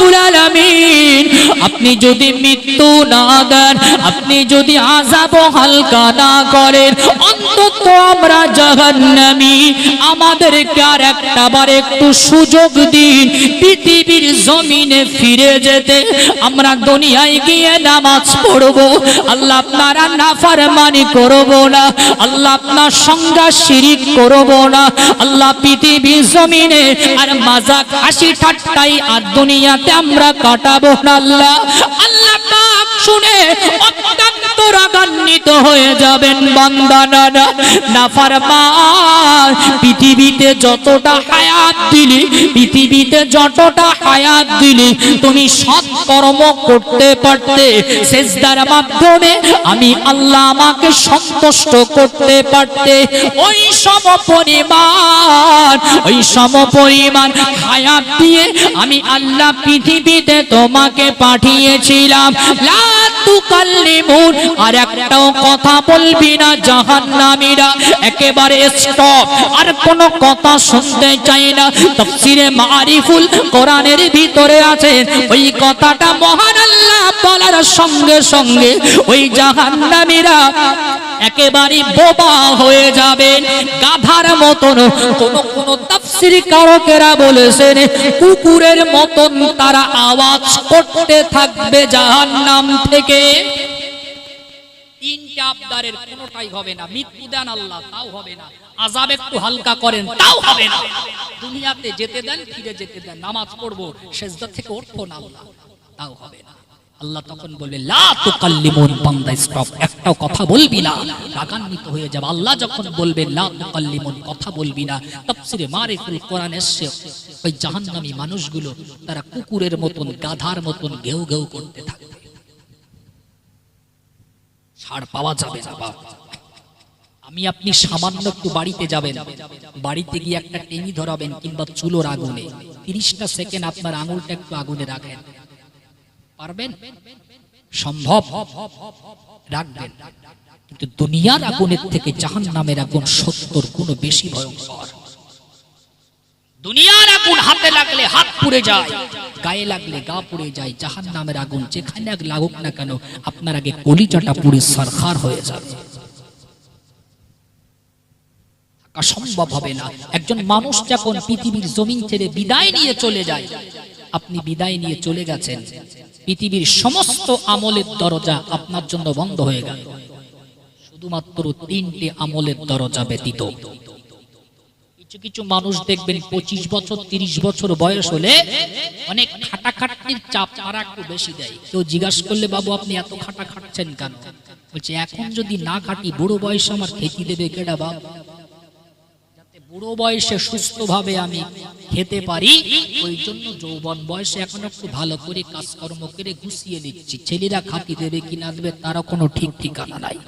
রব্বুল আলামিন। আপনি যদি মৃত্যু না দেন আপনি যদি আযাব হালকা না করেন অন্তত আমরা জাহান্নামী। আমাদেরকে আর একটা বার একটু সুযোগ দিন। পৃথিবীর জমিনে ফিরে যেতে। আমরা দুনিয়ায় গিয়ে নামাজ পড়ব। আল্লাহ আপনারা নাফরমানি করব না। আল্লাহ আপনার সঙ্গে শিরিক করব না। আল্লাহ পৃথিবীর জমিনে আর মাজাক হাসি ঠাট্টাই আর দুনিয়াতে আমরা কাটাবো না। আল্লাহ আল্লাহ শুনে রাগান্বিত হয়ে যাবেন বান্দানা পৃথিবীতে যতটা হায়াত দিলি, পৃথিবীতে যতটা হায়াত দিলি, তুমি সৎ কর্ম করতে পারতে, সেজদার মাধ্যমে আমি আল্লাহ আমাকে সন্তুষ্ট করতে পারতে। ওই সম পরিমাণ ওই সম পরিমাণ হায়াত দিয়ে আমি আল্লাহ পৃথিবীতে তোমাকে পাঠিয়েছিলাম। আর একটাও কথা বলবি না জাহান্নামীরা। একেবারে স্টপ আর কোনো কথা শুনতে চাই না। তাফসিরে মারিফুল কোরআনের ভিতরে আছে, ওই কথাটা মহান আল্লাহ বলার সঙ্গে সঙ্গে ওই জাহান্নামীরা একেবারে বোবা হয়ে যাবে। গাধার মতন কোন কোন তাফসির কারকেরা বলেছেন, কুকুরের মতন তারা আওয়াজ করতে থাকবে জাহান্নাম থেকে। আবদারের কোনোটাই হবে না। মৃত্যু দেন আল্লাহ, তাও হবে না। আজাব একটু হালকা করেন, তাও হবে না। দুনিয়াতে যেতে দেন, ফিরে যেতে দেন। নামাজ পড়ব, সেজদা থেকে উঠবো না আল্লাহ, তাও হবে না। আল্লাহ তখন বলবে একটাও কথা বলবি না। রাগান্বিত হয়ে যাবে। আল্লাহ যখন বলবে কথা বলবি না। তাফসিরে মারিফুল কোরআন এসছে। ওই জাহান্নামী মানুষগুলো, তারা কুকুরের মতন, গাধার মতন, ঘেউ ঘেউ করতে থাকবে ছাড় পাওয়া যাবে না আমি আপনি সামান্য একটু বাড়িতে যাবেন। বাড়িতে গিয়ে একটা টেনি ধরাবেন কিংবা চুলোর আগুনে তিরিশটা সেকেন্ড আপনার আঙুলটা একটু আগুনে রাখেন। পারবেন? সম্ভব? রাখবেন। কিন্তু দুনিয়ার আগুনের থেকে জাহান নামের আগুন সত্তর কোনো বেশি ভয়ঙ্কর। দুনিয়ার আগুন হাতে লাগলে হাত পুড়ে যায়, গায়ে লাগলে গা পুড়ে যায় জাহান নামের আগুন যেখানে লাগুক না কেন, আপনার আগে কলিজাটা পুড়ে সরকার হয়ে যাবে। সম্ভব হবে না। একজন মানুষ যখন পৃথিবীর জমিন ছেড়ে বিদায় নিয়ে চলে যায়, আপনি বিদায় নিয়ে চলে গেছেন, পৃথিবীর সমস্ত আমলের দরজা আপনার জন্য বন্ধ হয়ে গেল। শুধুমাত্র তিনটে আমলের দরজা ব্যতীত। কিছু কিছু মানুষ দেখবেন পঁচিশ বছর, তিরিশ বছর বয়স হলে অনেক খাটাখাটনির চাপ তারা একটু বেশি দেয়। কেউ জিজ্ঞাসা করলে, বাবু, আপনি এত খাটা খাটছেন কেন? বলছে, এখন যদি না খাটি, বুড়ো বয়সে আমার খেতে দেবে কেডা বাপ বুড়ো বয়সে সুস্থভাবে আমি খেতে পারি, ওই জন্য যৌবন বয়সে এখন একটু ভালো করে কাজকর্ম করে গুছিয়ে নিচ্ছি। ছেলেরা খাতি দেবে কি না দেবে তারা কোনো ঠিক ঠিকানা নাই।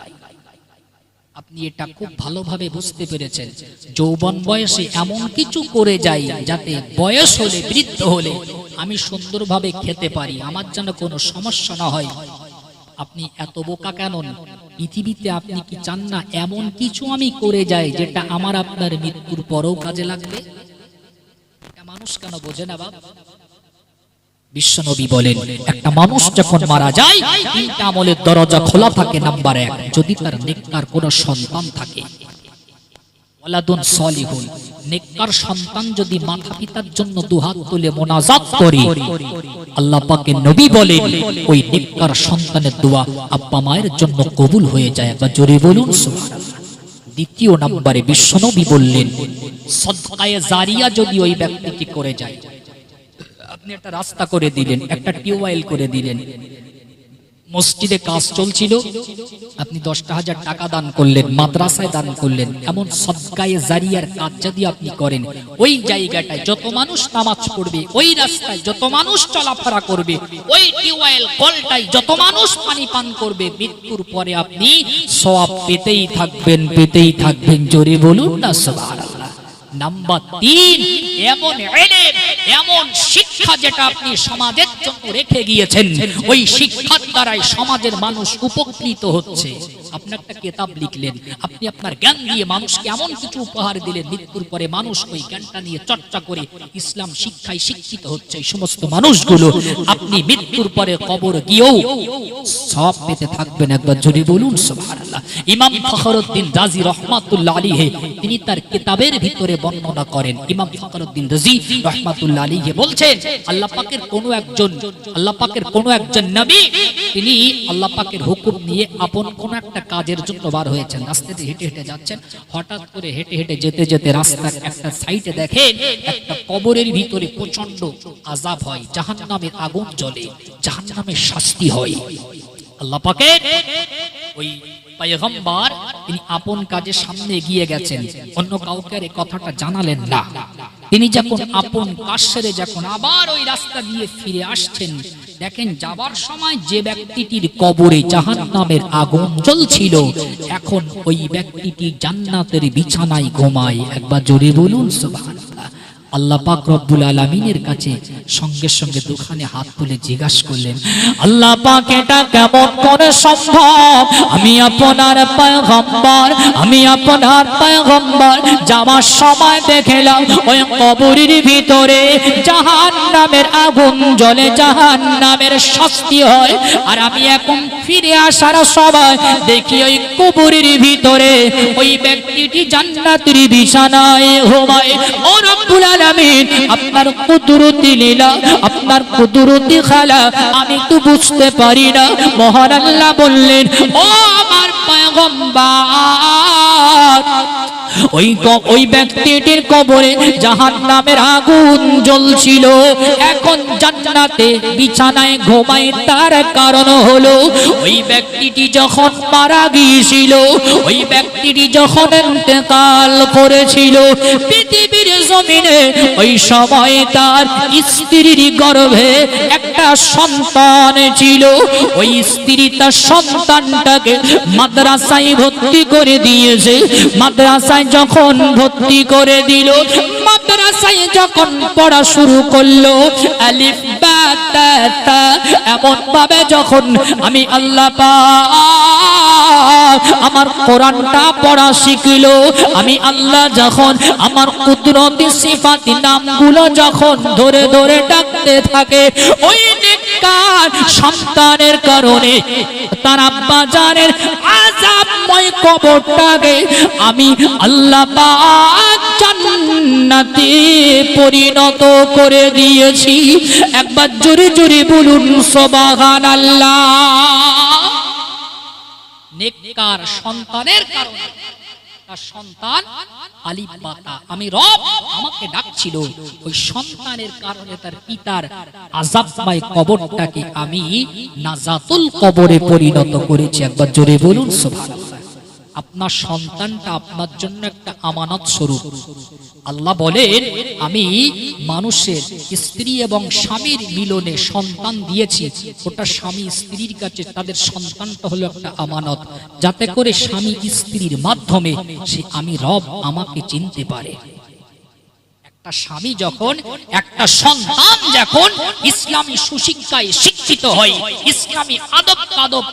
আপনি এটা খুব ভালোভাবে বুঝতে পেরেছেন। যৌবন বয়সে এমন কিছু করে যাই যাতে বয়স হলে, বৃদ্ধ হলে আমি সুন্দরভাবে খেতে পারি, আমার যেন কোনো সমস্যা না হয়। আপনি এত বোকা কেন? পৃথিবীতে আপনি কি চান না এমন কিছু আমি করে যাই যেটা আমার আপনার মৃত্যুর পরেও কাজে লাগবে? মানুষ কেন বোঝে না বাবা বিশ্বনবী বলেন, একটা মানুষ যখন মারা যায়, তিনটা আমলের দরজা খোলা থাকে, নাম্বার এক, যদি তার নেককার কোনো সন্তান থাকে। নবী ওই সন্তানের দোয়া মায়ের জন্য কবুল হয়ে যায় বলুন দ্বিতীয় নম্বরে বিশ্বনবী বললেন, সদকায়ে জারিয়া যদি ওই ব্যক্তিটি করে যায় আপনি একটা রাস্তা করে দিলেন, একটা টিউবওয়েল করে দিলেন। মসজিদে কাজ চলছিল, আপনি দশটা হাজার টাকা দান করলেন, মাদ্রাসায় দান করলেন, এমন সদকায়ে জারিয়ার কাজ যদি আপনি করেন, ওই জায়গাটায় যত মানুষ নামাজ পড়বে, ওই রাস্তায় যত মানুষ চলাফেরা করবে, ওই টিউবওয়েল কলটাই যত মানুষ পানি পান করবে, মৃত্যুর পরে আপনি সওয়াব পেতেই থাকবেন পেতেই থাকবেন। জোরে বলুন না, সুবহানাল্লাহ। নাম্বার তিন, এমন এমন শিক্ষা যেটা আপনি সমাজের জন্য রেখে গিয়েছেন। ওই শিক্ষার দ্বারাই সমাজের মানুষ উপকৃত হচ্ছে। আপনি একটা কেতাব লিখলেন, আপনি আপনার জ্ঞান দিয়ে মানুষকে এমন কিছু উপহার দিলেন, মৃত্যুর পরে মানুষ ওই জ্ঞানটা নিয়ে চর্চা করে ইসলাম শিক্ষায় শিক্ষিত হচ্ছে। এই সমস্ত মানুষগুলো, আপনি মৃত্যুর পরে কবর গিয়েও সব পেতে থাকবেন একবার যদি বলুন, সুবহানাল্লাহ। ইমাম রহমাতুল্লাহ তিনি তার কিতাবের ভিতরে বর্ণনা করেন ইমাম ফখরুদ্দিন রাজি রহমাতুল্লাহ আলাইহি বলছেন, আল্লাহ পাকের কোন একজন, আল্লাহ পাকের কোন একজন নবী, তিনি আল্লাহ পাকের হুকুম নিয়ে আপন কোন একটা কাজের জন্য বার হয়েছেন। রাস্তাতে হেঁটে হেঁটে যাচ্ছেন, হঠাৎ করে হেঁটে হেঁটে যেতে যেতে রাস্তার একটা সাইডে দেখেন, একটা কবরের ভিতরে প্রচণ্ড আজাব হয় জাহান্নামের আগুন জ্বলে জাহান্নামের শাস্তি হয়। আল্লাহ পাকের ওই পয়গম্বর তিনি আপন কাজে সামনে এগিয়ে গেছেন। অন্য কাউকে আর এই কথাটা জানালেন না। তিনি যখন আপন কাজ সেরে যখন আবার ওই রাস্তা দিয়ে ফিরে আসছেন, দেখেন যাবার সময় যে ব্যক্তিটির কবরে জাহান নামের আগুন জ্বলছিল, এখন ওই ব্যক্তিটি জান্নাতের বিছানায় ঘুমায়। একবার জোরে বলুন, সুবহানাল্লাহ। আল্লাহ রব্বুল আলামিনের কাছে সঙ্গে সঙ্গে দুখানে হাত তুলে জিজ্ঞাসা করলেন, আল্লাহ এটা কেমন করে সম্ভব? আমি আপনার আমি আপনার যাওয়ার সময় ওই ভিতরে জাহান্নামের আগুন জ্বলে, জাহান্নামের শাস্তি হয়। আর আমি এখন ফিরে আসার সময় দেখি ওই কবরের ভিতরে ওই ব্যক্তিটি জান্নাতের বিছানায় ঘুমায়। ও রব্বুল আলামিন। আপনার কুদরতি লীলা, আপনার কুদরতি খালা আমি তো বুঝতে পারি না। মহান আল্লাহ বললেন, ও আমার পয়গম্বর ওই ওই ব্যক্তিটির কবরে জাহান নামের আগুন জ্বলছিল। এখন জান্নাতে বিছানায় ঘুমায় তার কারণ হলো, ওই ব্যক্তিটি যখন মারা গিয়েছিল, ওই ব্যক্তিটি যখন করেছিল, পৃথিবীর জমিনে ওই সময় তার স্ত্রীর গর্ভে একটা সন্তান ছিল, ওই স্ত্রী তার সন্তানটাকে মাদ্রাসায় ভর্তি করে দিয়েছে। মাদ্রাসায় যখন ভর্তি করে দিল মাদ্রাসায় যখন পড়া শুরু করল, আলিফ বা তা এমন ভাবে যখন আমি আল্লাহ আমার কোরআনটা পড়া শিখলো, আমি আল্লাহ যখন আমার কুদরতি সিফাতি নামগুলো যখন ধরে ধরে ডাকতে থাকে, ওই নেককার সন্তানের কারণে, তার আব্বা জানের আজাবময় কবরটাকে আমি আল্লাহ পাক জান্নাতে পরিণত করে দিয়েছি। একবার জোরে জোরে বলুন, সুবহানাল্লাহ। নেককার সন্তানের কারণে। সন্তান আলিফ বাতা আমি রব আমাকে ডাকছিল, ওই সন্তানের কারণে তার পিতার আজাবময় কবরটাকে আমি নাজাতুল কবরে পরিণত করেছি। একবার জোরে বলুন, সুবহানাল্লাহ। আপনার সন্তানটা আপনার জন্য একটা আমানত স্বরূপ। আল্লাহ বলেন, আমি মানুষের স্ত্রী এবং স্বামীর মিলনে সন্তান দিয়েছি। ওটা স্বামী স্ত্রীর কাছে, তাদের সন্তানটা হলো একটা আমানত। যাতে করে স্বামী স্ত্রীর মাধ্যমে সে আমি রব আমাকে চিনতে পারে। একটা স্বামী যখন, একটা সন্তান যখন ইসলামী সুশিক্ষায় শিক্ষিত হয়, ইসলামী আদব কাদব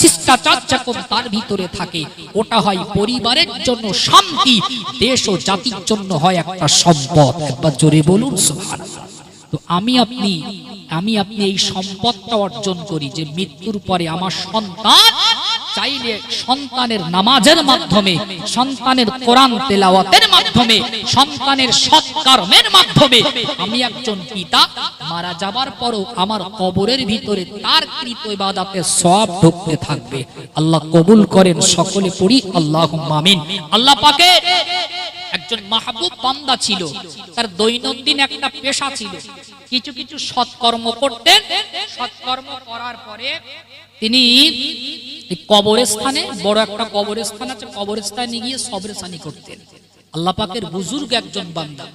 শিষ্টাচার যখন তার ভিতরে থাকে, ওটা হয় পরিবারের জন্য শান্তি, দেশ ও জাতির জন্য হয় একটা সম্পদ। একবার জোরে বলুন তো আমি আপনি আমি আপনি এই সম্পদটা অর্জন করি যে মৃত্যুর পরে আমার সন্তান চাইলে সন্তানের নামাজের মাধ্যমে, সন্তানের কোরআন তেলাওয়াতের মাধ্যমে, সন্তানের সৎকর্মের মাধ্যমে আমি একজন পিতা, মারা যাবার পরও আমার কবরের ভিতরে তার কৃত ইবাদাতে সব ঢুকতে থাকবে। আল্লাহ কবুল করেন, সকলে পড়ি আল্লাহ মামিন আল্লাহ পাকে একজন মাহবুব বান্দা ছিল, তার দৈনন্দিন একটা পেশা ছিল। কিছু কিছু সৎকর্ম করতেন, সৎকর্ম করার পরে তিনি কবরস্থানে, বড় একটা কবরস্থান আছে, কবরস্থানে গিয়ে সবরেসানি করতেন। আল্লাহ পাকের বুজুর্গ একজন বান্দা।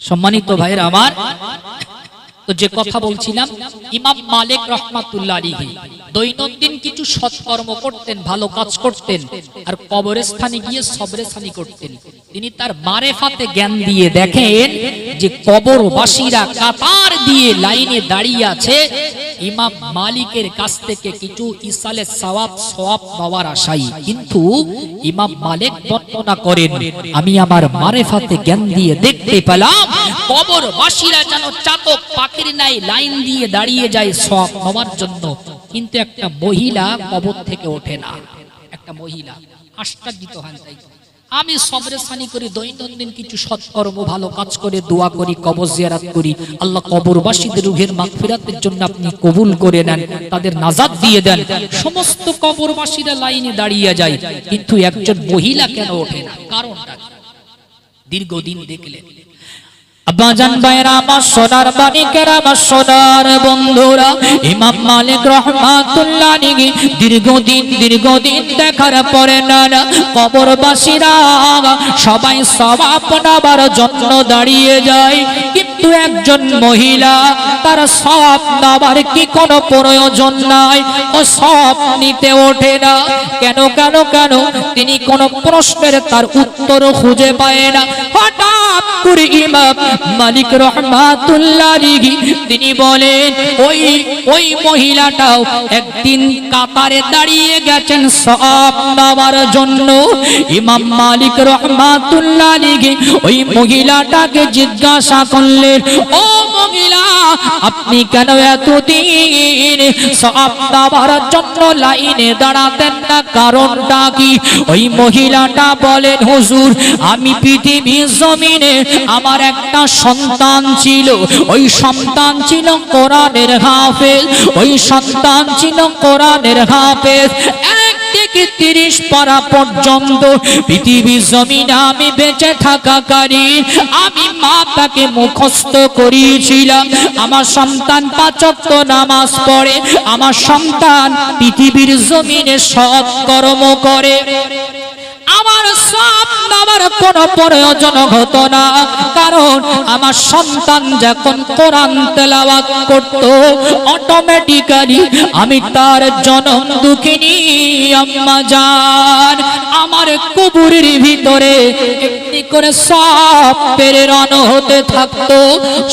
সম্মানিত ভাইয়ের আমার, তো যে কথা বলছিলাম, ইমাম মালিক রহমাতুল্লাহ আলাইহি। দৈনন্দিন কিছু সৎকর্ম করতেন, ভালো কাজ করতেন, আর কবরস্থানে গিয়ে সবরেস্থানি করতেন। তিনি তার মারেফাতে জ্ঞান দিয়ে দেখেন যে কবরবাসীরা কাতার দিয়ে লাইনে দাঁড়িয়ে আছে। ইমাম মালিকের কাছ থেকে কিছু ইসালে সওয়াব সওয়াব পাওয়ার আশাই। কিন্তু ইমাম মালিক বর্ণনা করেন, আমি আমার মারেফাতে জ্ঞান দিয়ে দেখতে পেলাম, কবরবাসীরা যেন চাতক পাখির নাই লাইন দিয়ে দাঁড়িয়ে যায় সওয়াব পাওয়ার জন্য। কিন্তু একটা মহিলা কবর থেকে ওঠে না। একটা মহিলা, আশ্চর্যিত হন তাই। আমি সবরেসানি করি দৈনন্দিন কিছু সৎকর্ম, ভালো কাজ করে দোয়া করি, কবর জিয়ারাত করি। আল্লাহ কবরবাসীদের রুহের মাগফিরাতের জন্য আপনি কবুল করে নেন, তাদের নাজাত দিয়ে দেন। সমস্ত কবরবাসীরা লাইনে দাঁড়িয়ে যায়, কিন্তু একজন মহিলা কেন ওঠে না? কারণটা? দীর্ঘদিন দেখলেন আব্বাজান ভাইরা, আমার সোনার মানিকের আমার সোনার বন্ধুরা? ইমাম মালিক রহমাতুল্লাহ নিগি দীর্ঘদিন দীর্ঘদিন দেখার পরে না না কবরবাসীরা সবাই সবাব নাবার জন্য দাঁড়িয়ে যায়। কিন্তু একজন মহিলা, তার সব নাবার কি কোনো প্রয়োজন নাই? ও সব নিতে ওঠে না। কেন কেন কেন? তিনি কোন প্রশ্নের তার উত্তর খুঁজে পায় না। হঠাৎ করে ইমাম মালিক রহমাতুল্লাহ, তিনি বলেন, ওই ওই মহিলাটাও একদিন কাতারে দাঁড়িয়ে গেছেন সব নেওয়ার জন্য। ইমাম মালিক রহমাতুল্লাহ ওই মহিলাটাকে জিজ্ঞাসা করলেন, ও আপনি কেন এতদিন সব জন্য লাইনে দাঁড়াতেন না? কারণটা কি? ওই মহিলাটা বলেন, হুজুর, আমি পৃথিবীর জমিনে আমার একটা সন্তান ছিল। ওই সন্তান ছিল কোরআনের হাফেজ। ওই সন্তান ছিল কোরআনের হাফেজ। থেকে তিরিশ পারা পর্যন্ত পৃথিবীর জমিনে আমি বেঁচে থাকাকারী। আমি মা তাকে মুখস্থ করিয়েছিলাম। আমার সন্তান পাচক্য নামাজ পড়ে। আমার সন্তান পৃথিবীর জমিনে সৎ কর্ম করে। আমার কোনো প্রয়োজন হতো না। কারণ আমার সন্তান যখন কোরআন তেলাওয়াত করত অটোমেটিক্যালি আমি তার জনম দুঃখিনী, আম্মা জান। আমার কবুরের ভিতরে একটি করে সব প্রেরণ হতে থাকতো।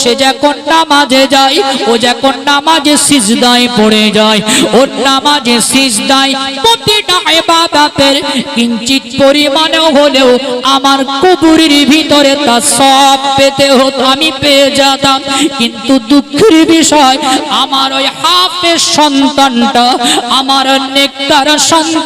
সে যখন নামাজে যায়, ও যখন নামাজে সিজদায় পড়ে যায়, ওর নামাজে সিজদায় প্রতিটা ইবাদতের কিঞ্চিত পরিমাণে হলেও আমার কবরের ভিতরে তা সব পেতে হতো, আমি পেয়ে যেতাম। কিন্তু দুঃখের বিষয়, আমার ওই হাফের সন্তানটা, আমার নেককার সন্তান